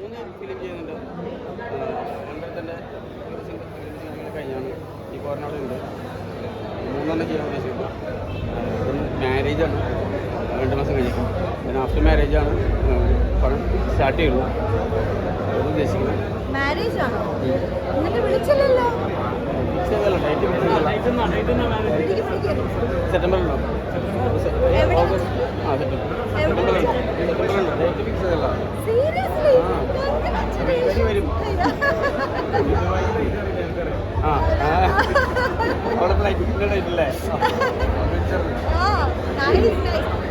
മൂന്ന് ഫിലിം ചെയ്യുന്നുണ്ട്. രണ്ടിടത്തിന്റെ കഴിഞ്ഞാണ് ഈ കോരനാടുണ്ട് മൂന്നെണ്ണം ചെയ്യാൻ ഉദ്ദേശിക്കുന്നത് മാരേജാണ് രണ്ട് മാസം കഴിഞ്ഞു പിന്നെ ആഫ്റ്റർ മാരേജാണ് പടം സ്റ്റാർട്ട് ചെയ്യുള്ളൂ. അത് ഉദ്ദേശിക്കുന്നത്. മാരേജ് ആണോ? എന്നിട്ട് വിളിച്ചില്ലല്ലോ. സെപ്റ്റംബറിലുണ്ടോ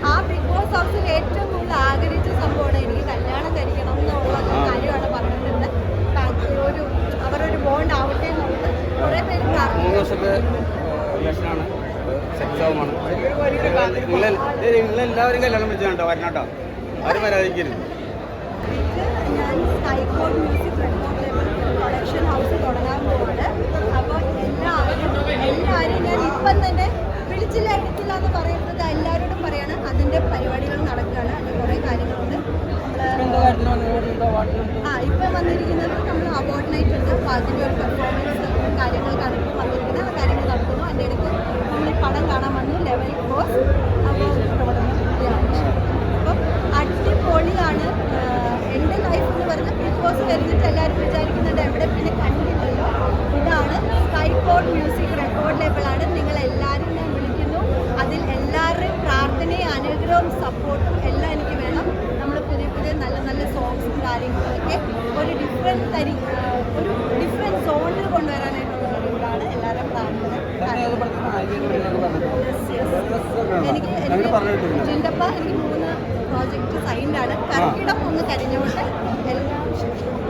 ആ. ബിഗ് ബോസ് ഹൗസിൽ ഏറ്റവും കൂടുതൽ ആഗ്രഹിച്ച സംഭവമാണ് എനിക്ക് കല്യാണം കഴിക്കണം എന്നുള്ള. കാര്യമാണ് പറഞ്ഞിട്ടുണ്ട് ഒരു അവരൊരു ബോണ്ട് ആവട്ടെ എന്നുള്ളത് കുറെ പേര് മൂന്ന് വർഷത്തെ സെക്സാവുമാണ്. നിങ്ങൾ നിങ്ങളെല്ലാവരും കല്യാണം വെച്ചാണ്ടോ കേട്ടോ ആരും മ്യൂസിക് പ്രൊഡക്ഷൻ ഹൗസ് തുടങ്ങാൻ അപ്പോൾ എല്ലാവരും എല്ലാവരും ഞാൻ വിളിച്ചില്ല എടുത്തില്ല എന്ന് പറയുന്നത് എല്ലാവരോടും പരിപാടികൾ നടക്കുകയാണ് ആ ഇപ്പം വന്നിരിക്കുന്നത് നമ്മൾ അവാർഡ് നൈറ്റ് ഉണ്ട്. ഒരു പെർഫോമൻസ് കാര്യങ്ങൾക്കാണ് ഇപ്പോൾ വന്നിരിക്കുന്നത് ആ കാര്യങ്ങൾ നടത്തുന്നു അതിന്റെ ഇടയ്ക്ക് നമ്മൾ ഈ പടം കാണാൻ വന്നു ലെവൽ കോസ് അപ്പോൾ അപ്പം അടിപൊളിയാണ് ആഹ് എന്റെ ലൈഫ് എന്ന് പറഞ്ഞാൽ വരുന്നിട്ട് എല്ലാവരും വിചാരിക്കുന്നുണ്ട് എവിടെ പിന്നെ കണ്ടില്ലല്ലോ. ഇതാണ് സ്കൈപോഡ് മ്യൂസിക് റെക്കോർഡ് ലേബിളാണ് നിങ്ങൾ എല്ലാവരും ഞാൻ വിളിക്കുന്നു. അതിൽ എല്ലാവരുടെയും പ്രാർത്ഥനയും അനുഗ്രഹവും സപ്പോർട്ടും എല്ലാം എനിക്ക് വേണം. നമ്മൾ പുതിയ പുതിയ നല്ല നല്ല സോങ്സും കാര്യങ്ങളൊക്കെ ഒരു ഡിഫറെന്റ് തരി ഒരു ഡിഫറെന്റ് സോണിൽ കൊണ്ടുവരാനായിട്ടുള്ള ഇതാണ് എല്ലാവരും പ്രാർത്ഥന. എനിക്ക് ജിൻഡപ്പ എനിക്ക് മൂന്ന് പ്രോജക്റ്റ് സൈൻഡാണ് കർക്കിടം ഒന്ന് കരിഞ്ഞോട്ട് എല്ലാം